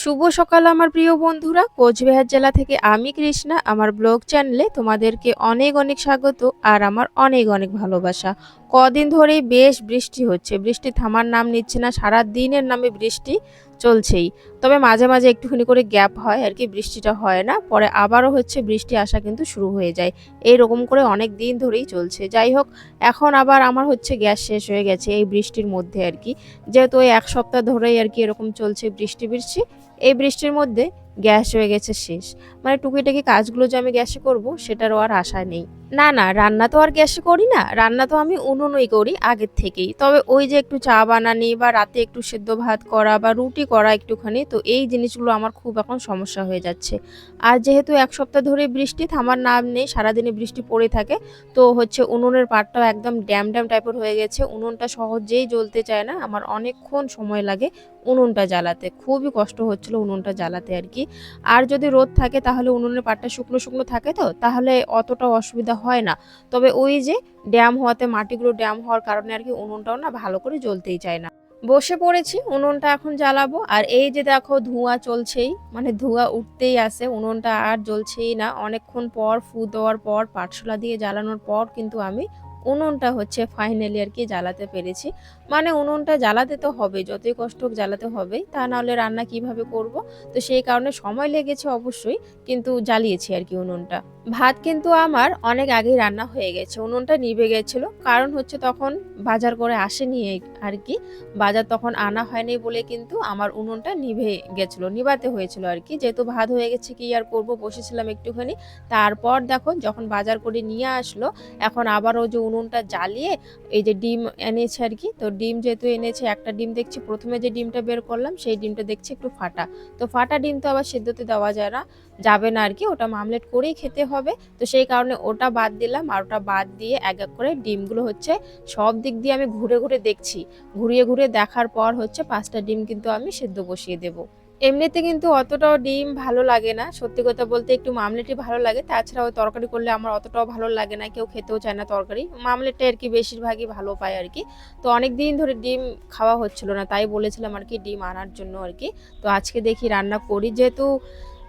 শুভ সকাল আমার প্রিয় বন্ধুরা। কোচবিহার জেলা থেকে আমি কৃষ্ণা। আমার ব্লগ চ্যানেলে তোমাদেরকে অনেক অনেক স্বাগত আর আমার অনেক অনেক ভালোবাসা। কদিন ধরেই বেশ বৃষ্টি হচ্ছে। বৃষ্টি থামার নাম নিচ্ছে না, সারা দিনের নামে বৃষ্টি চলছেই। তবে মাঝে মাঝে একটুখানি করে গ্যাপ হয়, আর কি বৃষ্টিটা হয় না। পরে আবারও হচ্ছে বৃষ্টি আসা কিন্তু শুরু হয়ে যায়। এই রকম করে অনেক দিন ধরেই চলছে। যাই হোক, এখন আবার আমার হচ্ছে গ্যাস শেষ হয়ে গেছে এই বৃষ্টির মধ্যে আর কি। যেহেতু এক সপ্তাহ ধরেই আর কি এরকম চলছে বৃষ্টি বৃষ্টি, এই বৃষ্টির মধ্যে গ্যাস হয়ে গেছে শেষ। মানে টুকিটাকি কাজগুলো যে আমি গ্যাসে করব, সেটারও আর আশা নেই। না না, রান্না তো আর গ্যাসে করি না। রান্না তো আমি উনুনই করি, আগের থেকেই। তবে ওই যে একটু চা বানানি বা রাতে একটু সেদ্ধ ভাত করা বা রুটি করা একটুখানি, তো এই জিনিসগুলো আমার খুব এখন সমস্যা হয়ে যাচ্ছে। আর যেহেতু এক সপ্তাহ ধরে বৃষ্টি থামার নাম নেই, সারাদিনে বৃষ্টি পড়ে থাকে, তো হচ্ছে উনুনের পাটটাও একদম ড্যাম ড্যাম টাইপের হয়ে গেছে। উনুনটা সহজেই জ্বলতে চায় না, আমার অনেকক্ষণ সময় লাগে উনুনটা জ্বালাতে, খুবই কষ্ট হচ্ছিল উনুনটা জ্বালাতে আর কি। আর যদি রোদ থাকে তাহলে উনুনের পাটটা শুকনো শুকনো থাকে তো, তাহলে অতটা অসুবিধা হয় না। তবে ওই যে ড্যাম হওয়াতে, মাটিগুলো ড্যাম হওয়ার কারণে আর কি উনুনটাও না ভালো করে জ্বলতেই চায় না। বসে পড়েছি, উনুনটা এখন জ্বালাবো। আর এই যে দেখো ধোঁয়া চলছেই মানে ধোঁয়া উঠতেই আছে, উনুনটা আর জ্বলছেই না। অনেকক্ষণ পর, ফু দেওয়ার পর পাটশোলা দিয়ে জ্বালানোর পর কিন্তু আমি উনুনটা হচ্ছে ফাইনালি আর কি জ্বালাতে পেরেছি। মানে উনুনটা জ্বালাতে তো হবে, যতই কষ্ট হোক জ্বালাতে হবে তা নাহলে রান্না কীভাবে করব? তো সেই কারণে সময় লেগেছে অবশ্যই, কিন্তু জ্বালিয়েছি আর কি উনুনটা। ভাত কিন্তু আমার অনেক আগেই রান্না হয়ে গেছে। উনুনটা নিভে গেছিল। কারণ হচ্ছে তখন বাজার করে আসেনি আর কি। বাজার তখন আনা হয়নি বলে কিন্তু আমার উনুনটা নিভে গেছিল, নিভাতে হয়েছিল আর কি। যেহেতু ভাত হয়ে গেছে, কি আর করব? বসেছিলাম একটুখানি। তারপর দেখো যখন বাজার করে নিয়ে আসলো, এখন আবারও যে উনুনটা জ্বালিয়ে এই যে ডিম এনেছে আর কি। তো ডিম যেহেতু এনেছে, একটা ডিম দেখছি, প্রথমে যে ডিমটা বের করলাম, সেই ডিমটা দেখছি একটু ফাটা। তো ফাটা ডিম তো আবার সেদ্ধতে দেওয়া যায় না, যাবে না আর কি। ওটা মামলেট করেই খেতে হবে। তো সেই কারণে ওটা বাদ দিলাম আর ওটা বাদ দিয়ে এক এক করে ডিমগুলো হচ্ছে সব দিক দিয়ে আমি ঘুরে ঘুরে দেখছি। ঘুরিয়ে ঘুরে দেখার পর হচ্ছে পাঁচটা ডিম কিন্তু আমি সেদ্ধ বসিয়ে দেবো। এমনিতে কিন্তু অতটাও ডিম ভালো লাগে না। সত্যি কথা বলতে একটু মামলেটই ভালো লাগে। তাছাড়া ওই তরকারি করলে আমার অতটাও ভালো লাগে না। কেউ খেতেও চায় না তরকারি। মামলেটটা আর কি বেশিরভাগই ভালো পায় আর কি। তো অনেক দিন ধরে ডিম খাওয়া হচ্ছিল না। তাই বলেছিলাম আর কি ডিম আনার জন্য আর কি। তো আজকে দেখি রান্না করি। যেহেতু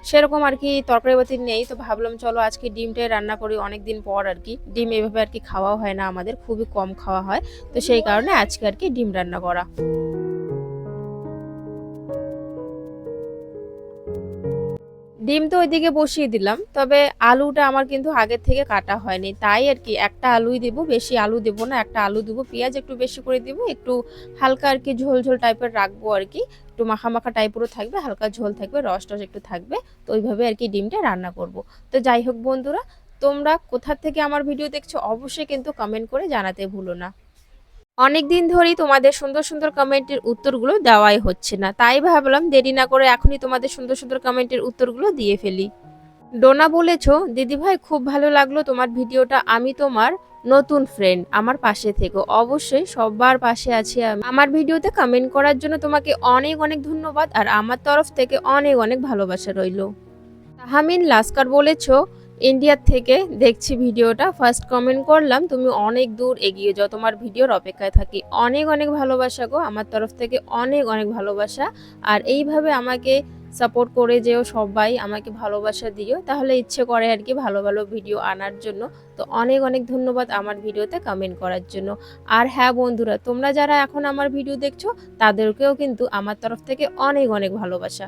সেরকম আর কি তরকারি বাতি নেই, তো ভাবলাম চলো আজকে ডিমটাই রান্না করি অনেক দিন পর আর কি। ডিম এভাবে আর কি খাওয়া হয় না আমাদের, খুবই কম খাওয়া হয়। তো সেই কারণে আজকে আর কি ডিম রান্না করা। ডিম তো ওইদিকে বসিয়ে দিলাম, তবে আলুটা আমার কিন্তু আগের থেকে কাটা হয়নি। তাই আর কি একটা আলুই দেব, বেশি আলু দেব না, একটা আলু দেবো, পেঁয়াজ একটু বেশি করে দিব, একটু হালকা আর কি ঝোল ঝোল টাইপের রাখব আর কি। একটু মাখা মাখা টাইপেরও থাকবে, হালকা ঝোল থাকবে, রস টস একটু থাকবে, তো ওইভাবে আর কি ডিমটা রান্না করব। তো যাই হোক বন্ধুরা, তোমরা কোথা থেকে আমার ভিডিও দেখছ অবশ্যই কিন্তু কমেন্ট করে জানাতে ভুলো না। অনেক দিন ধরেই তোমাদের সুন্দর সুন্দর কমেন্টের উত্তরগুলো দেওয়াই হচ্ছে না, তাই ভাবলাম দেরি না করে এখনই তোমাদের সুন্দর সুন্দর কমেন্টের উত্তরগুলো দিয়ে ফেলি। ডোনা বলেছ, দিদিভাই, খুব ভালো লাগল তোমার ভিডিওটা, আমি তোমার নতুন ফ্রেন্ড আমার পাশে থেকো। অবশ্যই সবার পাশে আছি আমি। আমার ভিডিওতে কমেন্ট করার জন্য তোমাকে অনেক অনেক ধন্যবাদ আর আমার তরফ থেকে অনেক অনেক ভালোবাসা রইল। তাহামিন লাস্কার বলেছ ইন্ডিয়ার থেকে দেখছি ভিডিওটা। ফার্স্ট কমেন্ট করলাম, তুমি অনেক দূর এগিয়ে যাও। তোমার ভিডিওর অপেক্ষায় থাকি। অনেক অনেক ভালোবাসা গো। আমার তরফ থেকে অনেক অনেক ভালোবাসা। আর এইভাবে আমাকে সাপোর্ট করে যেও সবাই, আমাকে ভালোবাসা দিও। তাহলে ইচ্ছে করে আর কি ভালো ভালো ভিডিও আনার জন্য। তো অনেক অনেক ধন্যবাদ আমার ভিডিওতে কমেন্ট করার জন্য। আর হ্যাঁ বন্ধুরা, তোমরা যারা এখন আমার ভিডিও দেখছ, তাদেরকেও কিন্তু আমার তরফ থেকে অনেক অনেক ভালোবাসা।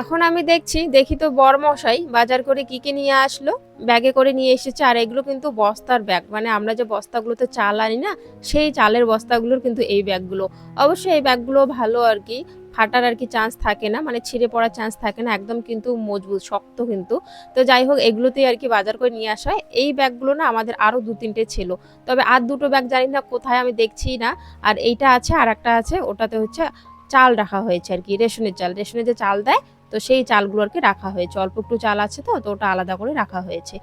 এখন আমি দেখছি, দেখি তো বরমশাই বাজার করে কি কি নিয়ে আসলো। ব্যাগে করে নিয়ে এসেছে, আর এগুলো কিন্তু বস্তার ব্যাগ মানে আমরা যে বস্তাগুলোতে চাল আনি না, সেই চালের বস্তাগুলোর কিন্তু এই ব্যাগগুলো অবশ্যই এই ব্যাগগুলো ভালো আর কি। ফাটার আর কি চান্স থাকে না মানে ছিঁড়ে পড়ার চান্স থাকে না, একদম কিন্তু মজবুত, শক্ত কিন্তু। তো যাই হোক, এগুলোতেই আর কি বাজার করে নিয়ে আসা হয়। এই ব্যাগগুলো না আমাদের আরও দু তিনটে ছিল। তবে আর দুটো ব্যাগ জানি না কোথায়, আমি দেখছি না। আর এইটা আছে আর একটা আছে, ওটাতে হচ্ছে চাল রাখা হয়েছে আর কি, রেশনের চাল। রেশনের যে চাল দেয়, তো সেই চালগুলো আর কি রাখা হয়েছে। অল্প একটু চাল আছে তো তো ওটা আলাদা করে রাখা হয়েছে।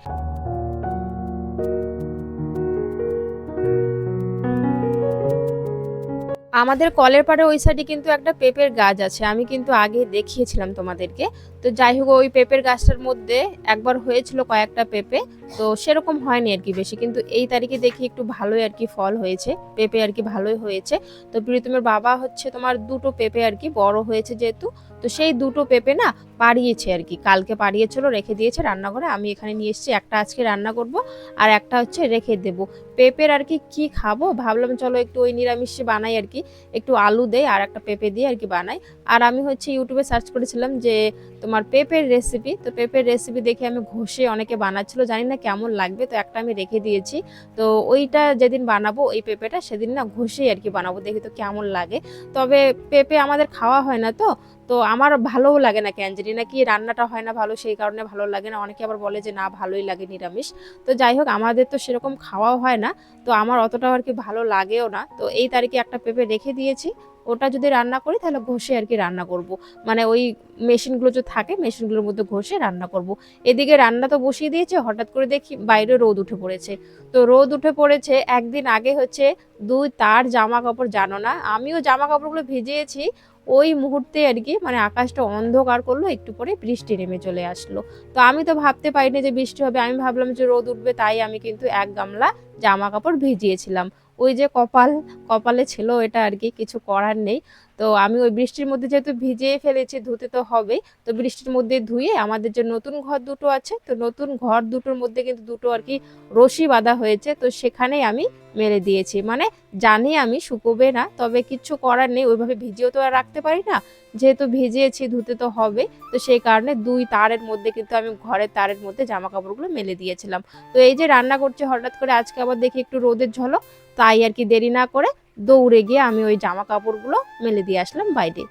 আমাদের কলের পাড়ে ওই সাইডে কিন্তু একটা পেঁপের গাছ আছে, আমি কিন্তু আগে দেখিয়েছিলাম তোমাদেরকে। তো যাই হোক ওই পেঁপের গাছটার মধ্যে একবার হয়েছিল কয়েকটা পেঁপে, তো সেরকম হয়নি আর কি বেশি। কিন্তু এই তারিখে দেখি একটু ভালোই আর কি ফল হয়েছে, পেঁপে আর কি ভালোই হয়েছে। তো প্রীতমের বাবা হচ্ছে তোমার দুটো পেঁপে আর কি বড় হয়েছে যেহেতু, তো সেই দুটো পেঁপে না পাড়িয়েছে আর কি, কালকে পাড়িয়েছিল, রেখে দিয়েছে রান্নাঘরে। আমি এখানে নিয়ে এসেছি, একটা আজকে রান্না করব আর একটা হচ্ছে রেখে দেবো। পেঁপের আর কি কি খাব? ভাবলাম চলো একটু ওই নিরামিষে বানাই আর কি, একটু আলু দেয় আর একটা পেঁপে দিয়ে আর কি বানাই। আর আমি হচ্ছে ইউটিউবে সার্চ করেছিলাম যে তোমার পেঁপের রেসিপি তো পেঁপের রেসিপি দেখে আমি ঘষে অনেকে বানাচ্ছিল, জানি না কেমন লাগবে, তো একটা আমি রেখে দিয়েছি। তো ওইটা যেদিন বানাবো, ওই পেঁপেটা সেদিন না ঘষেই আর কি বানাবো, দেখি তো কেমন লাগে। তবে পেঁপে আমাদের খাওয়া হয় না তো তো আমার ভালোও লাগে না কেন জানি না কি রান্নাটা হয় না ভালো, সেই কারণে ভালো লাগে না। অনেকে আবার বলে যে, না, ভালোই লাগে নিরামিষ। তো যাই হোক, আমাদের তো সেরকম খাওয়াও হয় না। তো আমার অতটাও আর কি ভালো লাগেও না। তো এই তারিখে একটা পেঁপে রেখে দিয়েছি। ওটা যদি রান্না করি, তাহলে ঘষে আর কি রান্না করব। মানে ওই মেশিনগুলো যে থাকে, মেশিনগুলোর মধ্যে ঘষে রান্না করব। এদিকে রান্না তো বসিয়ে দিয়েছে, হঠাৎ করে দেখি বাইরে রোদ উঠে পড়েছে। তো রোদ উঠে পড়েছে, একদিন আগে হচ্ছে দুই তার জামা কাপড় জানো না? আমিও জামা কাপড়গুলো ভিজিয়েছি। ওই মুহূর্তে আর কি মানে আকাশটা অন্ধকার করল, একটু পরে বৃষ্টি নেমে চলে আসলো। তো আমি তো ভাবতে পারিনি যে বৃষ্টি হবে, আমি ভাবলাম যে রোদ উঠবে, তাই আমি কিন্তু এক গামলা জামা কাপড় ভিজিয়েছিলাম। ওই যে কপাল, কপালে ছিল এটা আর কি, কিছু করার নেই। তো আমি ওই বৃষ্টির মধ্যে যেহেতু ভিজিয়ে ফেলেছি, ধুতে তো হবেই। তো বৃষ্টির মধ্যে ধুয়ে আমাদের যে নতুন ঘর দুটো আছে, তো নতুন ঘর দুটোর মধ্যে কিন্তু দুটো আর কি রশি বাঁধা হয়েছে, তো সেখানেই আমি মেলে দিয়েছি। মানে জানি আমি শুকোবে না, তবে কিচ্ছু করার নেই, ওইভাবে ভিজিয়েও তো আর রাখতে পারি না। যেহেতু ভিজিয়েছি, ধুতে তো হবে। তো সেই কারণে দুই তারের মধ্যে কিন্তু আমি ঘরের তারের মধ্যে জামা কাপড়গুলো মেলে দিয়েছিলাম। তো এই যে রান্না করছে, হঠাৎ করে আজকে আবার দেখি একটু রোদের ঝলক, তাই আর কি দেরি না করে দৌড়ে গিয়ে আমি ওই জামা কাপড়গুলো মেলে দিয়ে আসলাম বাইরে।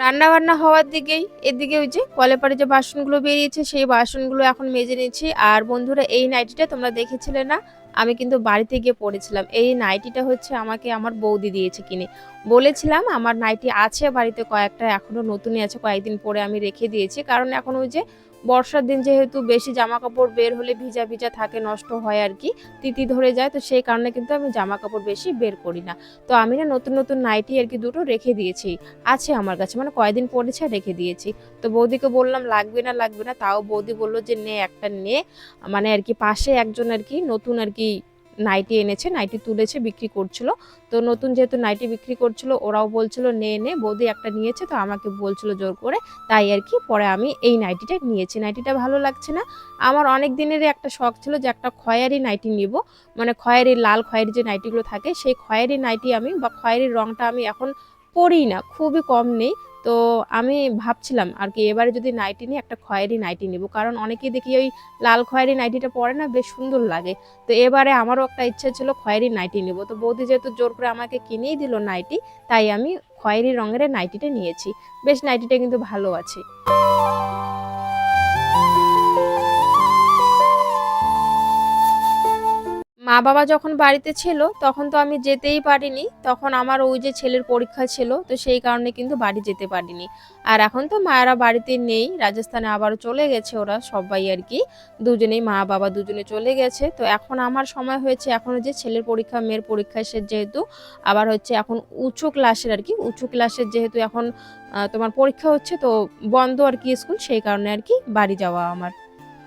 রান্না বান্না হওয়ার দিকেই, এদিকে ওই যে কলে পাড়ে যে বাসনগুলো বেরিয়েছে, সেই বাসনগুলো এখন মেজে নিচ্ছি। আর বন্ধুরা, এই নাইটিটা তোমরা দেখেছিলে না? আমি কিন্তু বাড়িতে গিয়ে পড়েছিলাম এই নাইটিটা হচ্ছে আমাকে আমার বৌদি দিয়েছে কিনে। বলেছিলাম আমার নাইটি আছে বাড়িতে কয়েকটা, এখনও নতুনই আছে, কয়েকদিন পরে আমি রেখে দিয়েছি। কারণ এখন ওই যে বর্ষার দিন যেহেতু বেশি জামা কাপড় বের হলে ভিজা ভিজা থাকে, নষ্ট হয় আর কি, তিতি ধরে যায়, তো সেই কারণে কিন্তু আমি জামা কাপড় বেশি বের করি না। তো আমি না নতুন নতুন নাইটি আর কি দুটো রেখে দিয়েছি, আছে আমার কাছে মানে কয়দিন পরেছে রেখে দিয়েছি। তো বৌদিকে বললাম, লাগবে না লাগবে না। তাও বৌদি বলল যে, নে, একটা নে। মানে আর কি পাশে একজন আর কি নতুন আর কি নাইটি এনেছে নাইটি তুলেছে, বিক্রি করছিল। তো নতুন যেহেতু নাইটি বিক্রি করছিল, ওরাও বলছিল, নে নে, বৌদি একটা নিয়েছে। তো আমাকে বলছিল জোর করে। তাই আর কি, পরে আমি এই নাইটিটা নিয়েছি। নাইটিটা ভালো লাগছে না। আমার অনেক দিনেরই একটা শখ ছিল যে একটা খয়েরি নাইটি নিব। মানে খয়েরি, লাল খয়েরি যে নাইটিগুলো থাকে, সেই খয়েরি নাইটি আমি বা খয়েরি রংটা আমি এখন পরি না, খুবই কম নেই। তো আমি ভাবছিলাম আর কি এবারে যদি নাইটি নিই, একটা খয়েরি নাইটি নিব। কারণ অনেকেই দেখি ওই লাল খয়েরি নাইটিটা পরে না বেশ সুন্দর লাগে। তো এবারে আমারও একটা ইচ্ছা ছিল খয়েরি নাইটি নিব। তো বৌদি যেহেতু জোর করে আমাকে কিনেই দিল নাইটি, তাই আমি খয়েরি রঙের নাইটিটা নিয়েছি। বেশ নাইটিটা কিন্তু ভালো আছে। মা বাবা যখন বাড়িতে ছিল, তখন তো আমি যেতেই পারিনি। তখন আমার ওই যে ছেলের পরীক্ষা ছিল, তো সেই কারণে কিন্তু বাড়ি যেতে পারিনি। আর এখন তো মায়েরা বাড়িতে নেই, রাজস্থানে আবারও চলে গেছে ওরা সবাই আর কি। দুজনেই মা বাবা দুজনে চলে গেছে। তো এখন আমার সময় হয়েছে, এখন যে ছেলের পরীক্ষা, মেয়ের পরীক্ষা সে যেহেতু, আবার হচ্ছে এখন উঁচু ক্লাসের আর কি। উঁচু ক্লাসের যেহেতু এখন তোমার পরীক্ষা হচ্ছে, তো বন্ধ আর কি স্কুল সেই কারণে আর কি বাড়ি যাওয়া আমার।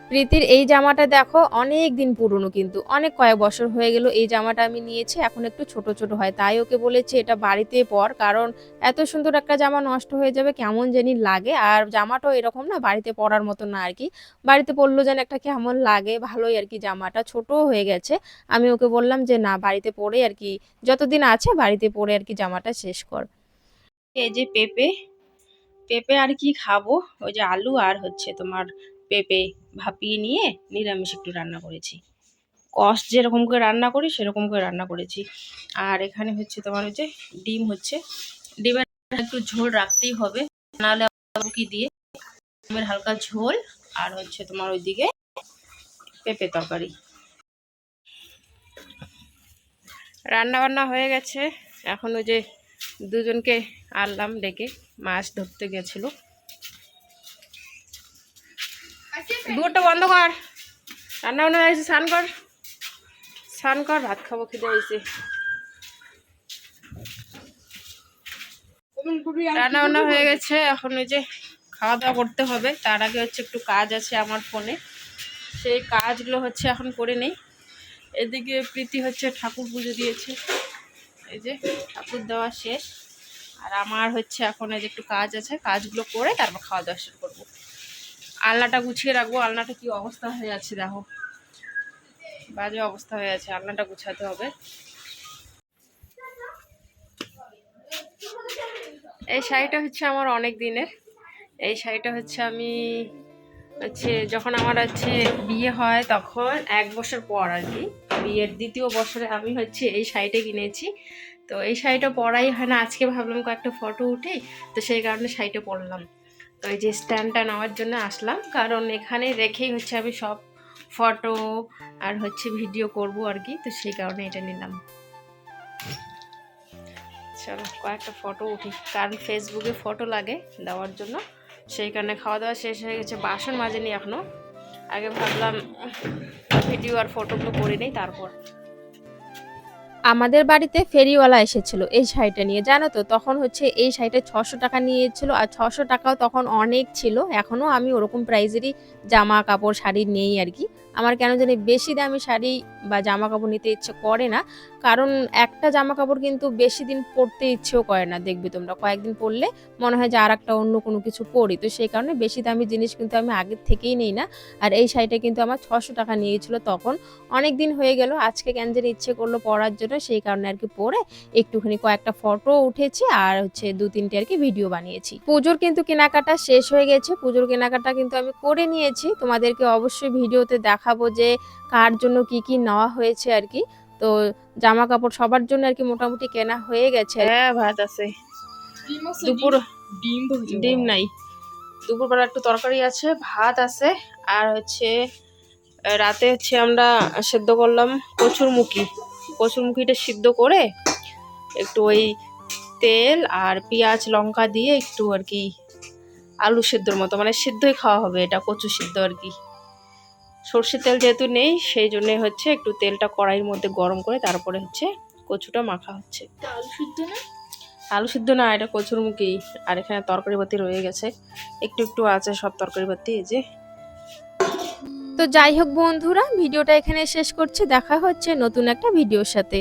প্রীতির এই জামাটা দেখো অনেক দিন পুরনো কিন্তু, অনেক কয়েক বছর হয়ে গেল এই জামাটা আমি নিয়েছি, এখন একটু ছোট ছোট হয়। তাই ওকে বলেছি এটা বাড়িতে পর, কারণ এত সুন্দর একটা জামা নষ্ট হয়ে যাবে, কেমন জানি লাগে। আর জামাটাও এরকম না, বাড়িতে পরার মতো না আর কি। বাড়িতে পরলো যেন একটা কেমন লাগে, ভালোই আর কি জামাটা। ছোট হয়ে গেছে। আমি ওকে বললাম যে, না, বাড়িতে পরে আর কি, যতদিন আছে বাড়িতে পরে আর কি জামাটা শেষ কর। এই যে পেঁপে পেঁপে আর কি খাব, ওই যে আলু আর হচ্ছে তোমার পেঁপে ভাপিয়ে নিয়ে নিরামিষ একটু রান্না করেছি। কষ যেরকম করে রান্না করি, সেরকম করে রান্না করেছি। আর এখানে হচ্ছে তোমার হচ্ছে ডিম হচ্ছে। ডিমের একটু ঝোল রাখতেই হবে, নাহলে বুকি দিয়ে ডিমের হালকা ঝোল আর হচ্ছে তোমার ওইদিকে পেঁপে তরকারি। রান্না বান্না হয়ে গেছে। এখন ওই যে দুজনকে আনলাম ডেকে, মাছ ধরতে গেছিল। দুটো বন্ধ কর। রান্না বান্না হয়েছে স্নান কর। স্নান কর, ভাত খাব, খিদে হয়েছে রান্না বান্না হয়ে গেছে, এখন ওই যে খাওয়া দাওয়া করতে হবে। তার আগে হচ্ছে একটু কাজ আছে আমার ফোনে। সেই কাজগুলো হচ্ছে এখন করে নেই। এদিকে প্রীতি হচ্ছে ঠাকুর পুজো দিয়েছে। এই যে ঠাকুর দেওয়া শেষ। আর আমার হচ্ছে এখন এই যে একটু কাজ আছে, কাজগুলো করে তারপর খাওয়া দাওয়া শুরু করব। আলনাটা গুছিয়ে রাখব, আলনাটা কি অবস্থা হয়ে আছে দেখো। বাজে অবস্থা হয়ে আছে, আলনাটা গুছাতে হবে। এই শাড়িটা হচ্ছে আমার অনেক দিনের। এই শাড়িটা হচ্ছে আমি হচ্ছে যখন আমার হচ্ছে বিয়ে হয় তখন এক বছর পর আর কি, বিয়ের দ্বিতীয় বছরে আমি হচ্ছে এই শাড়িটা কিনেছি। তো এই শাড়িটা পরাই হয় না, আজকে ভাবলাম কয়েকটা ফটো উঠে তো সেই কারণে শাড়িটা পরলাম। তো এই যে স্ট্যান্ডটা নেওয়ার জন্য আসলাম। কারণ এখানে রেখেই হচ্ছে আমি সব ফটো আর হচ্ছে ভিডিও করব আর কি। তো সেই কারণে এটা নিলাম। চলো, কয়েকটা ফটো উঠি। কারণ ফেসবুকে ফটো লাগে দেওয়ার জন্য। সেই কারণে খাওয়া দাওয়া শেষ হয়ে গেছে। বাসন মাজেনি এখনও আগে ভাবলাম ভিডিও আর ফটোগুলো করে নেই, তারপর। আমাদের বাড়িতে ফেরিওয়ালা এসেছিল এই শাড়িটা নিয়ে। জানো তো, তখন হচ্ছে এই শাড়িটা ছশো টাকা নিয়েছিল আর ছশো টাকাও তখন অনেক ছিল। এখনও আমি ওরকম প্রাইজেরই জামা কাপড় শাড়ি নেই আর কি। আমার কেন জানি বেশি দামি শাড়ি বা জামা কাপড় নিতে ইচ্ছে করে না। কারণ একটা জামা কাপড় কিন্তু বেশি দিন পরতে ইচ্ছেও করে না। দেখবে তোমরা কয়েকদিন পরলে মনে হয় যে আর একটা অন্য কোনো কিছু পরি। তো সেই কারণে বেশি দামি জিনিস কিন্তু আমি আগের থেকেই নেই না। আর এই শাড়িটা কিন্তু আমার ছশো টাকা নিয়েছিল তখন। অনেক দিন হয়ে গেল, আজকে কেন জানি ইচ্ছে করল পরার জন্য। সেই কারণে আর কি পরে একটুখানি কয়েকটা ফটো উঠেছি আর হচ্ছে দু তিনটে আর কি ভিডিও বানিয়েছি। পুজোর কিন্তু কেনাকাটা শেষ হয়ে গেছে। পুজোর কেনাকাটা কিন্তু আমি করে নিয়েছি। তোমাদেরকে অবশ্যই ভিডিওতে দেখাবো যে কার জন্য কি কি নেওয়া হয়েছে আর কি। তো জামা কাপড় সবার জন্য আর কি মোটামুটি কেনা হয়ে গেছে। হ্যাঁ ভাত আছে। দুপুর ডিম ডিম নাই। দুপুরবেলা একটু তরকারি আছে, ভাত আছে, আর হচ্ছে, রাতে হচ্ছে আমরা সেদ্ধ করলাম কচুরমুখী। কচুরমুখীটা সিদ্ধ করে একটু ওই তেল আর পেঁয়াজ, লঙ্কা দিয়ে একটু আর কি আলু সেদ্ধর মতো মানে সিদ্ধই খাওয়া হবে, এটা কচু সিদ্ধ আর কি। সর্ষের তেল যেহেতু নেই সেই জন্যে হচ্ছে একটু তেলটা কড়াইয়ের মধ্যে গরম করে তারপরে হচ্ছে কচুটা মাখা হচ্ছে। আলু সিদ্ধ না? আলু সিদ্ধ না এটা কচুর মুখেই আর এখানে তরকারি বাতি রয়ে গেছে। একটু একটু আছে সব তরকারি বাতি এই যে। তো যাই হোক বন্ধুরা ভিডিওটা এখানে শেষ করছে। দেখা হচ্ছে নতুন একটা ভিডিওর সাথে।